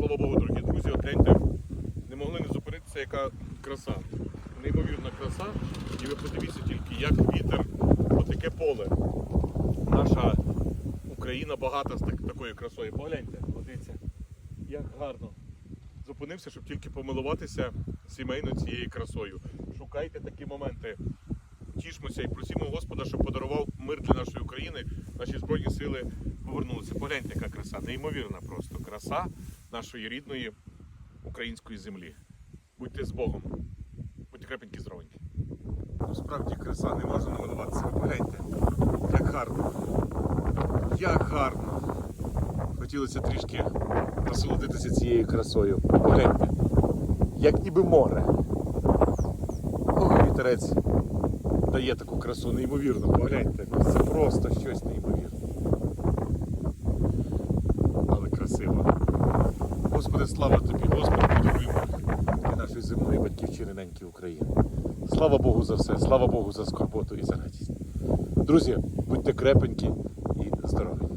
Слава Богу, дорогі друзі, от гляньте, не могли не зупинитися, яка краса. Неймовірна краса. І ви подивіться тільки, як вітер, отаке поле. Наша Україна багата з так- такою красою. Погляньте, подивіться, як гарно. Зупинився, щоб тільки помилуватися сімейно цією красою. Шукайте такі моменти. Тішмося і просімо Господа, щоб подарував мир для нашої України. Наші збройні сили повернулися. Погляньте, яка краса, неймовірна просто краса нашої рідної української землі. Будьте з Богом, будьте крепенькі, здоровенькі. Ну, справді краса, не можна намилуватися. Ви Погляньте, як гарно. Як гарно. Хотілося трішки насолодитися цією красою. Погляньте, як ніби море. Ох, вітерець дає таку красу неймовірно. Погляньте, це просто щось неймовірне. Господи, слава тобі, Господи, подаруй і нашої земної батьківщини неньки України. Слава Богу за все, слава Богу за скорботу і за радість. Друзі, будьте крепенькі і здоровенькі.